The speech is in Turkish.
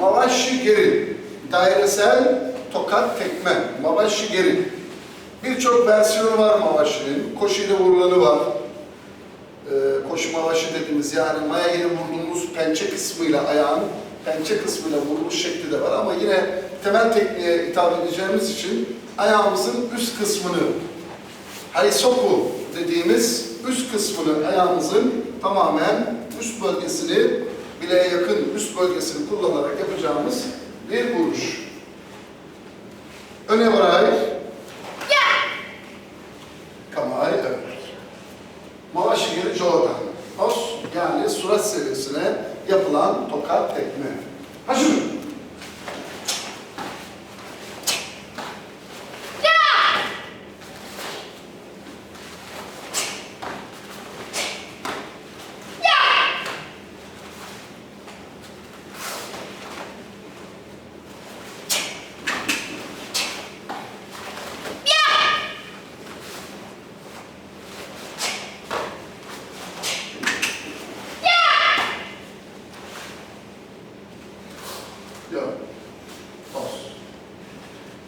Mavaşi geri. Dairesel tokat tekme. Mavaşi geri. Birçok versiyonu var Mavaşi'nin. Koşu ile vurulanı var. Ee, koşu mavaşı dediğimiz yani maya yeri vurduğumuz pençe kısmıyla ayağın pençe kısmıyla vurulmuş şekli de var ama yine temel tekniğe hitap edeceğimiz için ayağımızın üst kısmını Haisoku dediğimiz üst kısmını ayağımızın tamamen üst bölgesini bileğe yakın üst bölgesini kullanarak yapacağımız bir vuruş. Öne varay. Kamay evet. Mavaşigiri Jodan. Os yani surat seviyesine yapılan tokat tekme. Hajime. done.